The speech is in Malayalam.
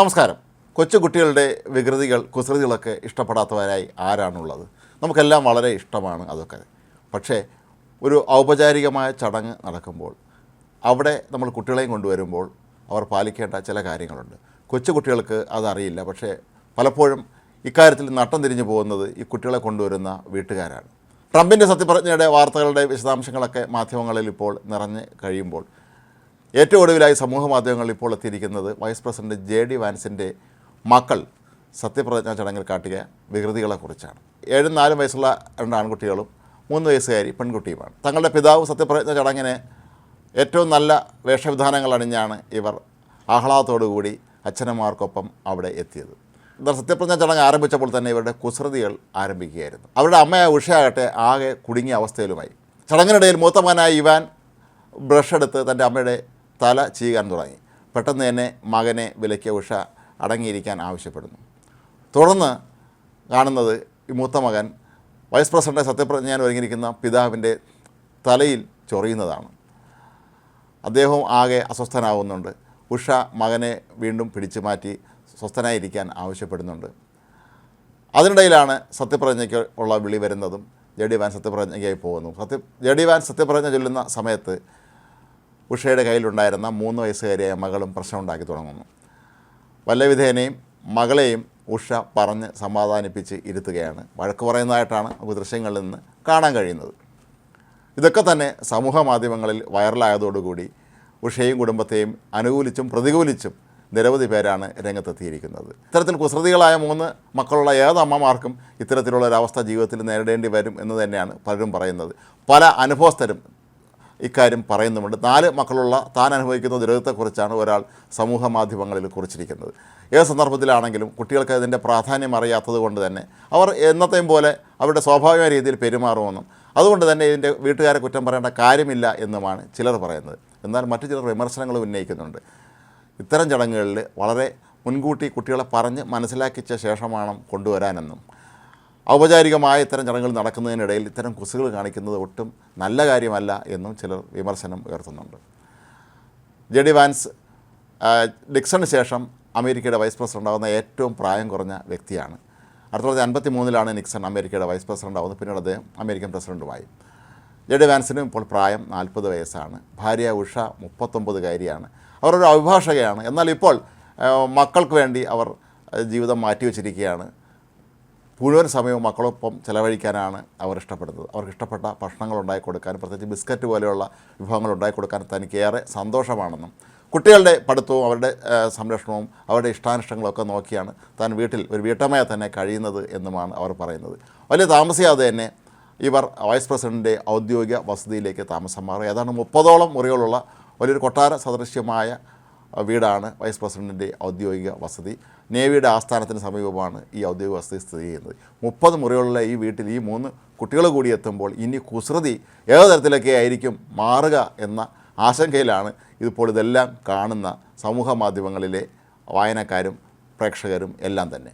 നമസ്കാരം. കൊച്ചുകുട്ടികളുടെ വികൃതികൾ കുസൃതികളൊക്കെ ഇഷ്ടപ്പെടാത്തവരായി ആരാണുള്ളത്? നമുക്കെല്ലാം വളരെ ഇഷ്ടമാണ് അതൊക്കെ. പക്ഷേ ഒരു ഔപചാരികമായ ചടങ്ങ് നടക്കുമ്പോൾ അവിടെ നമ്മൾ കുട്ടികളെയും കൊണ്ടുവരുമ്പോൾ അവർ പാലിക്കേണ്ട ചില കാര്യങ്ങളുണ്ട്. കൊച്ചുകുട്ടികൾക്ക് അതറിയില്ല പക്ഷേ പലപ്പോഴും ഇക്കാര്യത്തിൽ നട്ടം തിരിഞ്ഞു പോകുന്നത് ഈ കുട്ടികളെ കൊണ്ടുവരുന്ന വീട്ടുകാരാണ്. ട്രംപിന്റെ സത്യപ്രതിജ്ഞയുടെ വാർത്തകളുടെ വിശദാംശങ്ങളൊക്കെ മാധ്യമങ്ങളിൽ ഇപ്പോൾ നിറഞ്ഞ് കഴിയുമ്പോൾ ഏറ്റവും ഒടുവിലായി സമൂഹ മാധ്യമങ്ങളിൽ ഇപ്പോൾ എത്തിയിരിക്കുന്നത് വൈസ് പ്രസിഡന്റ് ജെ ഡി വാൻസിന്റെ മക്കൾ സത്യപ്രതിജ്ഞാ ചടങ്ങിൽ കാട്ടിയ വികൃതികളെക്കുറിച്ചാണ് ഏഴും നാലും വയസ്സുള്ള രണ്ട് ആൺകുട്ടികളും മൂന്ന് വയസ്സുകാരി പെൺകുട്ടിയുമാണ്. തങ്ങളുടെ പിതാവ് സത്യപ്രതിജ്ഞ ചടങ്ങിന് ഏറ്റവും നല്ല വേഷവിധാനങ്ങൾ അണിഞ്ഞാണ് ഇവർ ആഹ്ലാദത്തോടുകൂടി അച്ഛനമാർക്കൊപ്പം അവിടെ എത്തിയത്. സത്യപ്രതിജ്ഞ ചടങ്ങ് ആരംഭിച്ചപ്പോൾ തന്നെ ഇവരുടെ കുസൃതികൾ ആരംഭിക്കുകയായിരുന്നു. അവരുടെ അമ്മയായ ഉഷയാകട്ടെ ആകെ കുടുങ്ങിയ അവസ്ഥയിലുമായി. ചടങ്ങിനിടയിൽ മൂത്തമകനായ ഇവാൻ ബ്രഷ് എടുത്ത് തന്റെ അമ്മയുടെ തല ചെയ്യാൻ തുടങ്ങി. പെട്ടെന്ന് തന്നെ മകനെ വിലക്കിയ ഉഷ അടങ്ങിയിരിക്കാൻ ആവശ്യപ്പെടുന്നു. തുടർന്ന് കാണുന്നത് ഈ മൂത്ത മകൻ വൈസ് പ്രസിഡന്റ് സത്യപ്രതിജ്ഞാൻ ഒരുങ്ങിയിരിക്കുന്ന പിതാവിന്റെ തലയിൽ ചൊറിയുന്നതാണ്. അദ്ദേഹവും ആകെ അസ്വസ്ഥനാവുന്നുണ്ട്. ഉഷ മകനെ വീണ്ടും പിടിച്ചു മാറ്റി സ്വസ്ഥനായിരിക്കാൻ ആവശ്യപ്പെടുന്നുണ്ട്. അതിനിടയിലാണ് സത്യപ്രതിജ്ഞയ്ക്ക് ഉള്ള വിളി വരുന്നതും ജെ ഡി വാൻ സത്യപ്രതിജ്ഞയ്ക്കായി പോകുന്നു. സത്യ ജെ ഡി വാൻ സത്യപ്രതിജ്ഞ ചൊല്ലുന്ന സമയത്ത് ഉഷയുടെ കയ്യിലുണ്ടായിരുന്ന മൂന്ന് വയസ്സുകാരിയായ മകളും പ്രശ്നമുണ്ടാക്കി തുടങ്ങുന്നു. വല്ലവിധേനയും മകളെയും ഉഷ പറഞ്ഞ് സമാധാനിപ്പിച്ച് ഇരുത്തുകയാണ്. വഴക്ക് പറയുന്നതായിട്ടാണ് നമുക്ക് ദൃശ്യങ്ങളിൽ നിന്ന് കാണാൻ കഴിയുന്നത്. ഇതൊക്കെ തന്നെ സമൂഹ മാധ്യമങ്ങളിൽ വൈറലായതോടുകൂടി ഉഷയും കുടുംബത്തെയും അനുകൂലിച്ചും പ്രതികൂലിച്ചും നിരവധി പേരാണ് രംഗത്തെത്തിയിരിക്കുന്നത്. ഇത്തരത്തിൽ കുസൃതികളായ മൂന്ന് മക്കളുള്ള ഏത് അമ്മമാർക്കും ഇത്തരത്തിലുള്ള ഒരവസ്ഥ ജീവിതത്തിൽ നേരിടേണ്ടി വരും എന്ന് തന്നെയാണ് പലരും പറയുന്നത്. പല അനുഭവസ്ഥരും ഇക്കാര്യം പറയുന്നുമുണ്ട്. നാല് മക്കളുള്ള താൻ അനുഭവിക്കുന്ന ദുരിതത്തെക്കുറിച്ചാണ് ഒരാൾ സമൂഹ മാധ്യമങ്ങളിൽ കുറിച്ചിരിക്കുന്നത്. ഏത് സന്ദർഭത്തിലാണെങ്കിലും കുട്ടികൾക്ക് അതിന്റെ പ്രാധാന്യം അറിയാത്തത് കൊണ്ട് തന്നെ അവർ എന്നത്തെയും പോലെ അവരുടെ സ്വാഭാവിക രീതിയിൽ പെരുമാറുമെന്നും അതുകൊണ്ട് തന്നെ ഇതിന്റെ വീട്ടുകാരെ കുറ്റം പറയേണ്ട കാര്യമില്ല എന്നുമാണ് ചിലർ പറയുന്നത്. എന്നാൽ മറ്റു ചിലർ വിമർശനങ്ങൾ ഉന്നയിക്കുന്നുണ്ട്. ഇത്തരം ചടങ്ങുകളിൽ വളരെ മുൻകൂട്ടി കുട്ടികളെ പറഞ്ഞ് മനസ്സിലാക്കിച്ച ശേഷമാണ് കൊണ്ടുവരാനെന്നും ഔപചാരികമായ ഇത്തരം ചടങ്ങുകൾ നടക്കുന്നതിനിടയിൽ ഇത്തരം കുസുകൾ കാണിക്കുന്നത് ഒട്ടും നല്ല കാര്യമല്ല എന്നും ചിലർ വിമർശനം ഉയർത്തുന്നുണ്ട്. ജെ ഡി വാൻസ് ഡിക്സണിന് ശേഷം അമേരിക്കയുടെ വൈസ് പ്രസിഡന്റ് ആവുന്ന ഏറ്റവും പ്രായം കുറഞ്ഞ വ്യക്തിയാണ്. ആയിരത്തി തൊള്ളായിരത്തി അൻപത്തി മൂന്നിലാണ് നിക്സൺ അമേരിക്കയുടെ വൈസ് പ്രസിഡന്റ് ആവുന്നത്. പിന്നീട് അദ്ദേഹം അമേരിക്കൻ പ്രസിഡന്റുമായി. ജെ ഡി വാൻസിനും ഇപ്പോൾ പ്രായം നാൽപ്പത് വയസ്സാണ്. ഭാര്യ ഉഷ മുപ്പത്തൊമ്പതുകാരിയാണ് അവർ ഒരു അഭിഭാഷകയാണ്. എന്നാൽ ഇപ്പോൾ മക്കൾക്ക് വേണ്ടി അവർ ജീവിതം മാറ്റിവെച്ചിരിക്കുകയാണ്. മുഴുവൻ സമയവും മക്കളൊപ്പം ചിലവഴിക്കാനാണ് അവർ ഇഷ്ടപ്പെടുന്നത്. അവർക്ക് ഇഷ്ടപ്പെട്ട ഭക്ഷണങ്ങൾ ഉണ്ടാക്കി കൊടുക്കാൻ പ്രത്യേകിച്ച് ബിസ്ക്കറ്റ് പോലെയുള്ള വിഭവങ്ങൾ ഉണ്ടാക്കി കൊടുക്കാൻ തനിക്ക് ഏറെ സന്തോഷമാണെന്നും കുട്ടികളുടെ പഠിത്തവും അവരുടെ സംരക്ഷണവും അവരുടെ ഇഷ്ടാനിഷ്ടങ്ങളൊക്കെ നോക്കിയാണ് താൻ വീട്ടിൽ ഒരു വീട്ടമ്മയെ തന്നെ കഴിയുന്നത് എന്നുമാണ് അവർ പറയുന്നത്. വലിയ താമസിയാതെ തന്നെ ഇവർ വൈസ് പ്രസിഡന്റിന്റെ ഔദ്യോഗിക വസതിയിലേക്ക് താമസം മാറും. ഏതാണ്ട് മുപ്പതോളം മുറികളുള്ള വലിയൊരു കൊട്ടാര സദൃശ്യമായ വീടാണ് വൈസ് പ്രസിഡന്റിന്റെ ഔദ്യോഗിക വസതി. നേവിയുടെ ആസ്ഥാനത്തിന് സമീപമാണ് ഈ ഔദ്യോഗിക വസതി സ്ഥിതി ചെയ്യുന്നത്. മുപ്പത് മുറികളുള്ള ഈ വീട്ടിൽ ഈ മൂന്ന് കുട്ടികൾ കൂടി എത്തുമ്പോൾ ഇനി കുസൃതി ഏത് തരത്തിലൊക്കെ ആയിരിക്കും മാറുക എന്ന ആശങ്കയിലാണ് ഇതിപ്പോൾ ഇതെല്ലാം കാണുന്ന സമൂഹ മാധ്യമങ്ങളിലെ വായനക്കാരും പ്രേക്ഷകരും എല്ലാം തന്നെ.